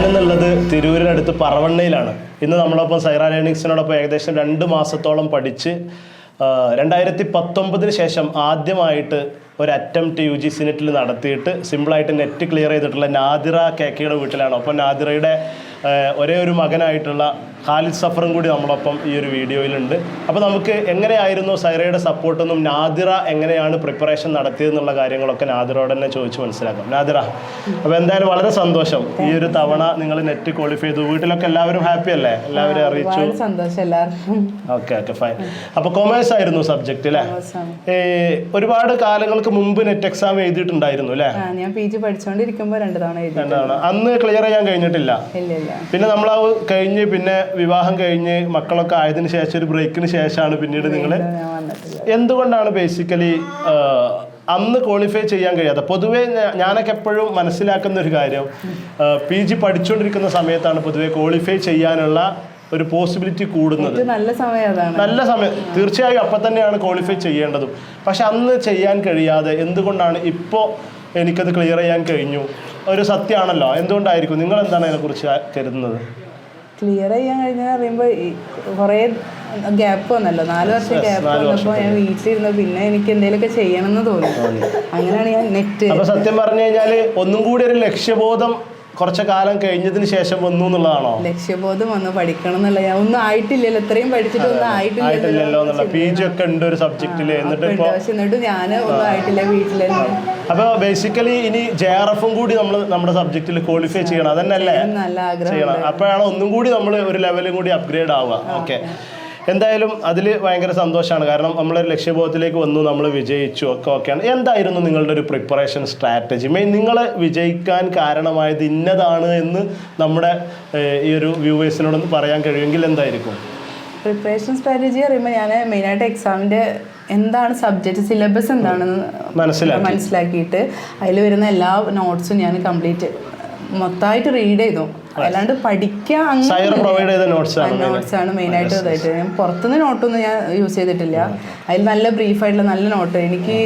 ഞാനെന്നുള്ളത് തിരൂരിനടുത്ത് പറവണ്ണയിലാണ്. ഇന്ന് നമ്മളൊപ്പം സൈറ ലേണിങ്സിനോടൊപ്പം ഏകദേശം രണ്ട് മാസത്തോളം പഠിച്ച് രണ്ടായിരത്തി പത്തൊമ്പതിന് ശേഷം ആദ്യമായിട്ട് ഒരു അറ്റംപ്റ്റ് യു ജി സിനെറ്റിൽ നടത്തിയിട്ട് സിമ്പിളായിട്ട് നെറ്റ് ക്ലിയർ ചെയ്തിട്ടുള്ള നാദിറ കേക്കയുടെ വീട്ടിലാണ്. അപ്പോൾ നാദിറയുടെ ഒരേ ഒരു മകനായിട്ടുള്ള ഖാലിദ് സഫറും കൂടി നമ്മളൊപ്പം ഈ ഒരു വീഡിയോയിലുണ്ട്. അപ്പോൾ നമുക്ക് എങ്ങനെയായിരുന്നു സൈറയുടെ സപ്പോർട്ടെന്നും നാദിറ എങ്ങനെയാണ് പ്രിപ്പറേഷൻ നടത്തിയതെന്നുള്ള കാര്യങ്ങളൊക്കെ നാദിറോട് തന്നെ ചോദിച്ച് മനസ്സിലാക്കാം. നാദിറ അപ്പോൾ എന്തായാലും വളരെ സന്തോഷം. ഈ ഒരു തവണ നിങ്ങൾ നെറ്റ് ക്വാളിഫൈ ചെയ്തു. വീട്ടിലൊക്കെ എല്ലാവരും ഹാപ്പി അല്ലേ? എല്ലാവരും അറിയിച്ചു. സന്തോഷം എല്ലാവർക്കും. ഓക്കെ ഓക്കെ ഫൈൻ അപ്പോൾ കൊമേഴ്സ് ആയിരുന്നു സബ്ജക്റ്റ് അല്ലേ ഒരുപാട് കാലങ്ങൾക്ക് മുമ്പ് നെറ്റ് എക്സാം എഴുതിയിട്ടുണ്ടായിരുന്നു അല്ലേ ഞാൻ പി ജി പഠിച്ചുകൊണ്ടിരിക്കുമ്പോൾ രണ്ടു തവണ അന്ന് ക്ലിയർ ചെയ്യാൻ കഴിഞ്ഞിട്ടില്ല. ഇല്ല ഇല്ല. പിന്നെ നമ്മൾ ആ കഴിഞ്ഞ് പിന്നെ വിവാഹം കഴിഞ്ഞ് മക്കളൊക്കെ ആയതിനു ശേഷം ഒരു ബ്രേക്കിന് ശേഷമാണ് പിന്നീട് നിങ്ങൾ എന്തുകൊണ്ടാണ് ബേസിക്കലി അന്ന് ക്വാളിഫൈ ചെയ്യാൻ കഴിയാത്ത പൊതുവേ ഞാനൊക്കെ എപ്പോഴും മനസ്സിലാക്കുന്ന ഒരു കാര്യം പി ജി പഠിച്ചുകൊണ്ടിരിക്കുന്ന സമയത്താണ് പൊതുവെ ക്വാളിഫൈ ചെയ്യാനുള്ള ഒരു പോസിബിലിറ്റി കൂടുന്നത്. നല്ല സമയം നല്ല സമയം. തീർച്ചയായും അപ്പം തന്നെയാണ് ക്വാളിഫൈ ചെയ്യേണ്ടതും. പക്ഷെ അന്ന് ചെയ്യാൻ കഴിയാതെ എന്തുകൊണ്ടാണ് ഇപ്പോൾ എനിക്കത് ക്ലിയർ ചെയ്യാൻ കഴിഞ്ഞു? ഒരു സത്യമാണല്ലോ. എന്തുകൊണ്ടായിരിക്കും? നിങ്ങൾ എന്താണ് അതിനെക്കുറിച്ച് കരുതുന്നത്? ക്ലിയർ ചെയ്യാൻ കഴിഞ്ഞാൽ പറയുമ്പോൾ കുറേ ഗ്യാപ്പ് വന്നല്ലോ. നാല് വർഷം ഗ്യാപ്പ് വന്നപ്പോൾ ഞാൻ വീട്ടിലിരുന്നു പിന്നെ എനിക്ക് എന്തെങ്കിലുമൊക്കെ ചെയ്യണമെന്ന് തോന്നി. അങ്ങനെയാണ് ഞാൻ നെറ്റ് സത്യം പറഞ്ഞു കഴിഞ്ഞാൽ ഒന്നും കൂടി ഒരു ലക്ഷ്യബോധം കുറച്ച് കാലം കഴിഞ്ഞതിന് ശേഷം വന്നു എന്നുള്ളതാണോ? ലക്ഷ്യബോധം വന്ന്. പഠിക്കണം എന്നുള്ള ഞാൻ ഒന്നും ആയിട്ടില്ലല്ലോ. ഇത്രയും പഠിച്ചിട്ട് ഒന്നും ആയിട്ടില്ലല്ലോ. എന്നുള്ള പി ജി ഒക്കെ ഉണ്ട് ഒരു സബ്ജക്റ്റിൽ എന്നിട്ട്. പക്ഷെ എന്നിട്ട് ഞാൻ ഒന്നും ആയിട്ടില്ല അപ്പൊ ബേസിക്കലി ഇനി ജെ ആർ എഫും കൂടി നമ്മൾ നമ്മുടെ സബ്ജക്റ്റിൽ ക്വാളിഫൈ ചെയ്യണം. അതന്നെ അല്ലേ ചെയ്യണം. അപ്പോഴാണ് ഒന്നും കൂടി നമ്മൾ ഒരു ലെവലും കൂടി അപ്ഗ്രേഡ് ആവുക. ഓക്കെ എന്തായാലും അതിൽ ഭയങ്കര സന്തോഷമാണ്. കാരണം നമ്മളൊരു ലക്ഷ്യബോധത്തിലേക്ക് വന്നു നമ്മൾ വിജയിച്ചു ഒക്കെ ഓക്കെയാണ്. എന്തായിരുന്നു നിങ്ങളുടെ ഒരു പ്രിപ്പറേഷൻ സ്ട്രാറ്റജി മെയിൻ നിങ്ങൾ വിജയിക്കാൻ കാരണമായത് ഇന്നതാണ് എന്ന് നമ്മുടെ ഈ ഒരു വ്യൂവേഴ്സിനോടൊന്ന് പറയാൻ കഴിയുമെങ്കിൽ എന്തായിരിക്കും? പ്രിപ്പറേഷൻ സ്ട്രാറ്റജി പറയുമ്പോൾ ഞാൻ മെയിനായിട്ട് എക്സാമിന്റെ എന്താണ് സബ്ജക്റ്റ് സിലബസ് എന്താണെന്ന് മനസ്സിലാക്കി. മനസ്സിലാക്കിയിട്ട് അതിൽ വരുന്ന എല്ലാ നോട്ട്സും ഞാൻ കംപ്ലീറ്റ് മൊത്തമായിട്ട് റീഡ് ചെയ്തു. അല്ലാണ്ട് പഠിക്കാൻ മെയിൻ നോട്ട്സ് ആണ് ആണ് മെയിനായിട്ട് ഇതായിട്ട് ഞാൻ പുറത്തുനിന്ന് നോട്ടൊന്നും ഞാൻ യൂസ് ചെയ്തിട്ടില്ല. അതിൽ നല്ല ബ്രീഫായിട്ടുള്ള നല്ല നോട്ട് എനിക്ക്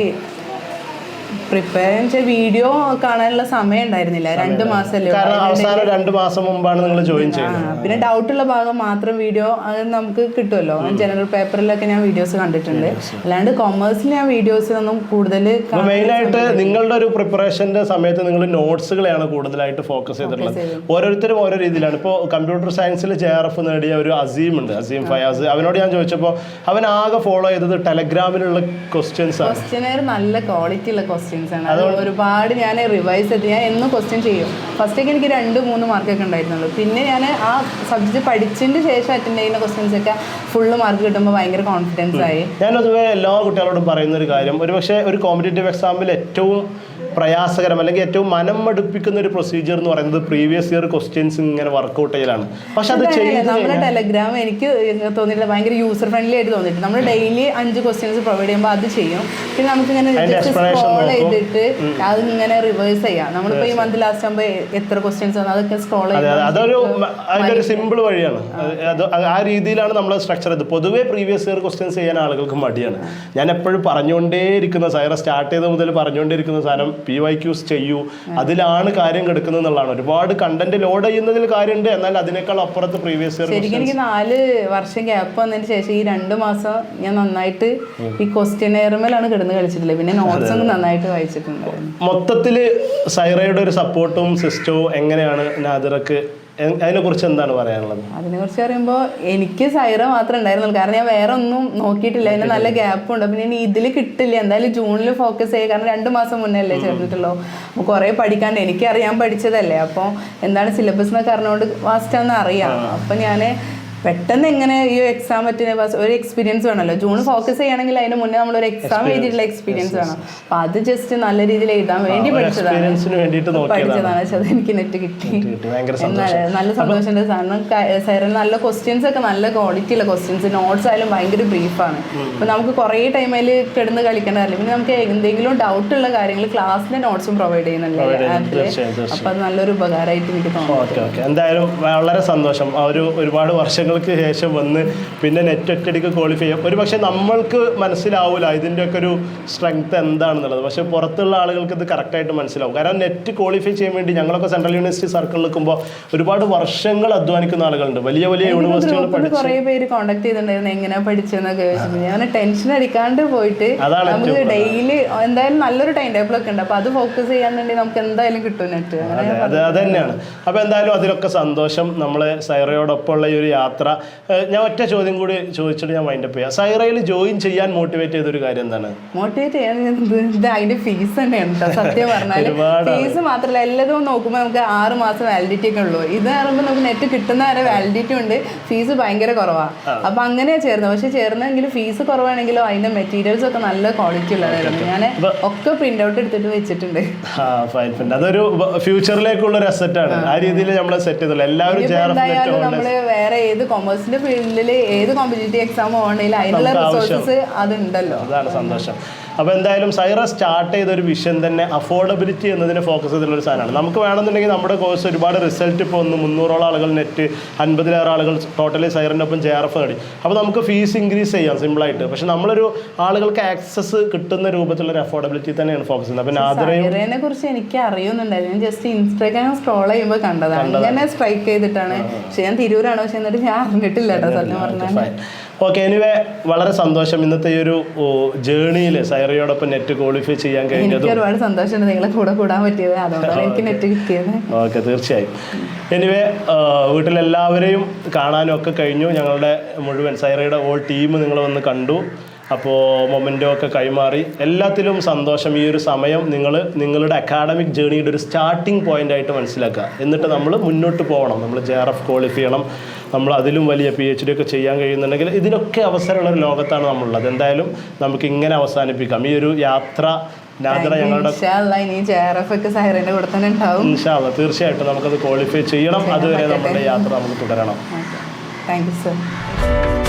പ്രിപ്പയർ വീഡിയോ കാണാനുള്ള സമയം ഉണ്ടായിരുന്നില്ല. രണ്ട് മാസം. കാരണം അവസാനം രണ്ട് മാസം മുമ്പാണ് നിങ്ങൾ ജോയിൻ ചെയ്യുന്നത് പിന്നെ ഡൗട്ട് ഉള്ള ഭാഗം മാത്രം വീഡിയോ അത് നമുക്ക് കിട്ടുമല്ലോ. ജനറൽ പേപ്പറിലൊക്കെ ഞാൻ വീഡിയോസ് കണ്ടിട്ടുണ്ട്. അല്ലാണ്ട് കൊമേഴ്സിൽ ഞാൻ വീഡിയോസ് ഒന്നും കൂടുതൽ മെയിനായിട്ട് നിങ്ങളുടെ ഒരു പ്രിപ്പറേഷന്റെ സമയത്ത് നിങ്ങൾ നോട്ട്സുകളെയാണ് കൂടുതലായിട്ട് ഫോക്കസ് ചെയ്തിട്ടുള്ളത്. ഓരോരുത്തരും ഓരോ രീതിയിലാണ്. ഇപ്പോൾ കമ്പ്യൂട്ടർ സയൻസിൽ ജെ ആർ എഫ് നേടിയ ഒരു അസീം ഉണ്ട്. അസീം ഫയാസ് അവനോട് ഞാൻ ചോദിച്ചപ്പോൾ അവൻ ആകെ ഫോളോ ചെയ്തത് ടെലഗ്രാമിലുള്ള ക്വസ്റ്റ്യൻസ് ആണ്. നല്ല ക്വാളിറ്റി ഉള്ള ക്വസ്റ്റ്യൻസ് ആണ്. അത് ഒരുപാട് ഞാൻ റിവൈസ് ചെയ്ത് ഞാൻ എന്നും ക്വസ്റ്റ്യൻ ചെയ്യും. ഫസ്റ്റൊക്കെ എനിക്ക് രണ്ട് മൂന്ന് മാർക്കൊക്കെ ഉണ്ടായിരുന്നുള്ളൂ. പിന്നെ ഞാൻ ആ സബ്ജക്റ്റ് പഠിച്ചതിന് ശേഷം അറ്റൻഡ് ചെയ്യുന്ന ക്വസ്റ്റ്യൻസ് ഒക്കെ ഫുള്ള് മാർക്ക് കിട്ടുമ്പോൾ ഭയങ്കര കോൺഫിഡൻസ് ആയി. ഞാൻ പൊതുവെ എല്ലാ കുട്ടികളോടും പറയുന്ന ഒരു കാര്യം. ഒരു പക്ഷേ ഒരു കോമ്പറ്റേറ്റീവ് എക്സാമിൽ ഏറ്റവും പ്രയാസകരം അല്ലെങ്കിൽ ഏറ്റവും മനം മടുപ്പിക്കുന്ന ഒരു പ്രൊസീജിയർ എന്ന് പറയുന്നത് പ്രീവിയസ് ഇയർ ക്വസ്റ്റ്യൻസ് ഇങ്ങനെ വർക്കൗട്ട് ചെയ്യലാണ്. പക്ഷെ അത് ചെയ്യുന്നത് നമ്മുടെ ടെലഗ്രാം എനിക്ക് തോന്നിയിട്ടില്ല. ഭയങ്കര യൂസർ ഫ്രണ്ട്ലി ആയിട്ട് തോന്നിയിട്ടുണ്ട്. നമ്മൾ ഡെയിലി അഞ്ച് ക്വസ്റ്റ്യൻസ് പ്രൊവൈഡ് ചെയ്യുമ്പോൾ അത് ചെയ്യും. പിന്നെ നമുക്ക് ഇങ്ങനെ സ്ക്രോൾ ചെയ്തിട്ട് അത് ഇങ്ങനെ റിവേഴ്സ് ചെയ്യാം. നമ്മളിപ്പോ ഈ മന്ത് ലാസ്റ്റ് ആകുമ്പോൾ എത്ര ക്വസ്റ്റ്യൻസ് വന്നു? അതൊക്കെ സ്ക്രോൾ അതൊരു അതൊരു സിമ്പിൾ വഴിയാണ്. ആ. രീതിയിലാണ് നമ്മൾ സ്ട്രക്ചർ ഇത് പൊതുവേ പ്രീവിയസ് ഇയർ ക്വസ്റ്റ്യൻസ് ചെയ്യാൻ ആളുകൾക്ക് മടിയാണ്. ഞാൻ എപ്പോഴും പറഞ്ഞുകൊണ്ടേയിരിക്കുന്ന സാധനം സ്റ്റാർട്ട് ചെയ്ത മുതൽ പറഞ്ഞുകൊണ്ടിരിക്കുന്ന സാധനം പി വൈ ക്യൂസ് ചെയ്യൂ. അതിലാണ് കാര്യം കിടക്കുന്നത് എന്നുള്ളതാണ്. ഒരുപാട് കണ്ടന്റ് ലോഡ് ചെയ്യുന്നതിൽ കാര്യമുണ്ട്. എന്നാൽ അതിനേക്കാൾ അപ്പുറത്ത് പ്രീവിയസ് ഇയർ ശരിക്കും എനിക്ക് നാല് വർഷം ഗ്യാപ്പ് വന്നതിന് ശേഷം ഈ രണ്ട് മാസം ഞാൻ നന്നായിട്ട് ഈ ക്വസ്റ്റ്യനെയർമേലാണ് കിടന്ന് കളിച്ചിട്ടില്ല പിന്നെ നോട്ട്സ് ഒക്കെ നന്നായിട്ട് വായിച്ചിട്ടുണ്ട് മൊത്തത്തിൽ സൈറയുടെ ഒരു സപ്പോർട്ടും സിസ്റ്റവും എങ്ങനെയാണ് നാദിറക്ക് അതിനെക്കുറിച്ച് എന്താണ് പറയാനുള്ളത്? അതിനെക്കുറിച്ച് പറയുമ്പോൾ എനിക്ക് സൈറ മാത്രമേ ഉണ്ടായിരുന്നുള്ളൂ. കാരണം ഞാൻ വേറെ ഒന്നും നോക്കിയിട്ടില്ല. അതിന് നല്ല ഗ്യാപ്പ് ഉണ്ട്. പിന്നെ ഇനി ഇതിൽ കിട്ടില്ല. എന്തായാലും ജൂണിൽ ഫോക്കസ് ചെയ്യുക കാരണം രണ്ട് മാസം മുന്നേ അല്ലേ ചേർന്നിട്ടുള്ളൂ. അപ്പോൾ കുറേ പഠിക്കാണ്ട് എനിക്കറിയാൻ പഠിച്ചതല്ലേ. അപ്പോൾ എന്താണ് സിലബസ് എന്നൊക്കെ അറിഞ്ഞുകൊണ്ട് ഫാസ്റ്റാന്ന് അറിയാം. അപ്പം ഞാൻ പെട്ടെന്ന് എങ്ങനെ ഈ എക്സാം പറ്റുന്ന ഒരു എക്സ്പീരിയൻസ് വേണമല്ലോ. ജൂൺ ഫോക്കസ് ചെയ്യണമെങ്കിൽ അതിന് മുന്നേ നമ്മൾ ഒരു എക്സാം എഴുതിയിട്ടുള്ള എക്സ്പീരിയൻസ് വേണം. അപ്പൊ അത് ജസ്റ്റ് നല്ല രീതിയിൽ എഴുതാൻ വേണ്ടി പഠിച്ചതാണ്. പഠിച്ചതാണ്. പക്ഷെ അത് എനിക്ക് നെറ്റ് കിട്ടി. നല്ല സന്തോഷമുണ്ട്. കാരണം സാറിന് നല്ല ക്വസ്റ്റ്യൻസ് ഒക്കെ നല്ല ക്വാളിറ്റി ഉള്ള ക്വസ്റ്റ്യൻസ് നോട്ട്സ് ആയാലും ഭയങ്കര ബ്രീഫാണ് അപ്പൊ നമുക്ക് കുറേ ടൈമിൽ കിടന്ന് കളിക്കേണ്ട കാര്യമില്ല പിന്നെ നമുക്ക് എന്തെങ്കിലും ഡൗട്ട് ഉള്ള കാര്യങ്ങൾ ക്ലാസ്സിന്റെ നോട്ട്സും പ്രൊവൈഡ് ചെയ്യുന്നുണ്ട് ആപ്പിൽ അപ്പൊ അത് നല്ലൊരു ഉപകാരമായിട്ട് എനിക്ക് തോന്നുന്നു. എന്തായാലും വളരെ സന്തോഷം. ഒരു ഒരുപാട് വർഷങ്ങൾക്ക് വർഷങ്ങൾക്ക് ശേഷം വന്ന് പിന്നെ നെറ്റ് ഒറ്റടിക്ക് ക്വാളിഫൈ ചെയ്യാം. ഒരു പക്ഷേ നമ്മൾക്ക് മനസ്സിലാവില്ല ഇതിന്റെയൊക്കെ ഒരു സ്ട്രെങ്ത് എന്താണെന്നുള്ളത്. പക്ഷേ പുറത്തുള്ള ആളുകൾക്ക് ഇത് കറക്റ്റായിട്ട് മനസ്സിലാവും. കാരണം നെറ്റ് ക്വാളിഫൈ ചെയ്യാൻ വേണ്ടി ഞങ്ങളൊക്കെ സെൻട്രൽ യൂണിവേഴ്സിറ്റി സർക്കിളിൽ നിൽക്കുമ്പോൾ ഒരുപാട് വർഷങ്ങൾ അധ്വാനിക്കുന്ന ആളുകളുണ്ട്. വലിയ വലിയ യൂണിവേഴ്സിറ്റികൾ കുറെ പേര് കോണ്ടാക്ട് ചെയ്തിട്ടുണ്ടായിരുന്നു. എങ്ങനെ പഠിച്ചെന്നൊക്കെ ഞാൻ ടെൻഷൻ അടിക്കാണ്ട് പോയിട്ട് നമുക്ക് ഡെയിലി എന്തായാലും നല്ലൊരു ടൈം ടേബിൾ ഒക്കെ ഉണ്ട്. അപ്പൊ അത് ഫോക്കസ് ചെയ്യാന്നുണ്ടെങ്കിൽ നമുക്ക് എന്തായാലും കിട്ടും നെറ്റ് അതെ അത് തന്നെയാണ്. അപ്പോൾ എന്തായാലും അതിലൊക്കെ സന്തോഷം. നമ്മളെ സൈറയോടൊപ്പമുള്ള ഈ ഒരു യാത്ര ഏഹ് ഞാൻ ഒറ്റ ചോദ്യം കൂടി ചോദിച്ചിട്ട് ഞാൻ വൈൻഡപ്പ് ചെയ്യാം. സൈറയിൽ ജോയിൻ ചെയ്യാൻ മോട്ടിവേറ്റ് ചെയ്തൊരു കാര്യം എന്താണ്? മോട്ടിവേറ്റ് ഇത് അതിന്റെ ഫീസ് തന്നെ കേട്ടോ സത്യം പറഞ്ഞാൽ ഫീസ് മാത്രമല്ല എല്ലാതും നോക്കുമ്പോൾ നമുക്ക് ആറ് മാസം വാലിഡിറ്റി ഒക്കെ ഉള്ളൂ. ഇത് പറയുമ്പോൾ നമുക്ക് നെറ്റ് കിട്ടുന്ന വരെ വാലിഡിറ്റി ഉണ്ട്. ഫീസ് ഭയങ്കര കുറവാണ് അപ്പൊ അങ്ങനെയാ ചേർന്നത്. പക്ഷെ ചേർന്നെങ്കിൽ ഫീസ് കുറവാണെങ്കിലും അതിന്റെ മെറ്റീരിയൽസ് ഒക്കെ നല്ല ക്വാളിറ്റി ഉള്ളതായിരുന്നു. ഞാൻ ഒക്കെ പ്രിന്റ് ഔട്ട് എടുത്തിട്ട് വെച്ചിട്ടുണ്ട്. അതൊരു ഫ്യൂച്ചറിലേക്കുള്ള ഒരു അസറ്റാണ് ആ. രീതിയിൽ നമ്മൾ സെറ്റ് ചെയ്തുള്ളൂ എല്ലാവരും നമ്മൾ വേറെ ഏത് കൊമേഴ്സിന്റെ ഫീൽഡിൽ ഏത് കോമ്പറ്റേറ്റീവ് എക്സാം ആണെങ്കിലും അതിനുള്ള റിസോഴ്സസ് അതുണ്ടല്ലോ. അതാണ് സന്തോഷം. അപ്പോൾ എന്തായാലും സൈറസ് സ്റ്റാർട്ട് ചെയ്ത ഒരു വിഷൻ തന്നെ അഫോർഡബിലിറ്റി എന്നതിനെ ഫോക്കസ് ചെയ്തിട്ടുള്ള ഒരു സാധനമാണ്. നമുക്ക് വേണമെന്നുണ്ടെങ്കിൽ നമ്മുടെ കോഴ്സ് ഒരുപാട് റിസൾട്ട് ഇപ്പോൾ ഒന്ന് മുന്നൂറോളം ആളുകൾ നെറ്റ് അൻപതിലേറെ ആളുകൾ ടോട്ടലി സൈറിന്റെ ഒപ്പം ജെ ആർ എഫ് നേടി. അപ്പോൾ നമുക്ക് ഫീസ് ഇൻക്രീസ് ചെയ്യാം സിമ്പിളായിട്ട് പക്ഷെ നമ്മളൊരു ആളുകൾക്ക് ആക്സസ് കിട്ടുന്ന രൂപത്തിലുള്ള ഒരു അഫോർഡബിലിറ്റി തന്നെയാണ് ഫോക്കസ് ചെയ്യുന്നത്. അപ്പോൾ നാദ്രയും കുറിച്ച് എനിക്ക് അറിയുന്നുണ്ടായിരുന്നു. ഞാൻ ജസ്റ്റ് ഇൻസ്റ്റാഗ്രാം സ്ക്രോൾ ചെയ്യുമ്പോൾ കണ്ടതാണ്. അങ്ങനെ സ്ട്രൈക്ക് ചെയ്തിട്ടാണ്. പക്ഷെ ഞാൻ തിരൂരാണ്. പക്ഷെ എന്നിട്ട് ഞാൻ അറിഞ്ഞിട്ടില്ല കേട്ടോ സത്യം പറഞ്ഞാൽ ഓക്കെ എനിവേ വളരെ സന്തോഷം. ഇന്നത്തെ ഈ ഒരു ജേണിയിൽ സൈറയോടൊപ്പം നെറ്റ് ക്വാളിഫൈ ചെയ്യാൻ കഴിഞ്ഞത് ഒരുപാട് സന്തോഷമുണ്ട്. നിങ്ങളെ കൂടെ കൂടാൻ പറ്റിയത്. അതുകൊണ്ടാണ് എനിക്ക് നെറ്റ് കിട്ടിയത്. ഓക്കെ തീർച്ചയായും. എനിവേ വീട്ടിലെല്ലാവരെയും കാണാനും ഒക്കെ കഴിഞ്ഞു. ഞങ്ങളുടെ മുഴുവൻ സൈറയുടെ ഓൾ ടീം നിങ്ങൾ വന്ന് കണ്ടു. അപ്പോൾ മൊമെന്റോ ഒക്കെ കൈമാറി. എല്ലാത്തിലും സന്തോഷം. ഈ ഒരു സമയം നിങ്ങൾ നിങ്ങളുടെ അക്കാഡമിക് ജേണിയുടെ ഒരു സ്റ്റാർട്ടിംഗ് പോയിന്റ് ആയിട്ട് മനസ്സിലാക്കുക. എന്നിട്ട് നമ്മൾ മുന്നോട്ട് പോകണം നമ്മൾ ജെ ആർ എഫ് ക്വാളിഫൈ ചെയ്യണം. നമ്മൾ അതിലും വലിയ പി എച്ച് ഡി ഒക്കെ ചെയ്യാൻ കഴിയുന്നുണ്ടെങ്കിൽ ഇതിനൊക്കെ അവസരമുള്ള ഒരു ലോകത്താണ് നമ്മളുള്ളത്. എന്തായാലും നമുക്ക് ഇങ്ങനെ അവസാനിപ്പിക്കാം. ഈ ഒരു യാത്ര തീർച്ചയായിട്ടും നമുക്കത് ക്വാളിഫൈ ചെയ്യണം. അതുവരെ നമ്മുടെ യാത്ര നമുക്ക് തുടരണം. Thank you sir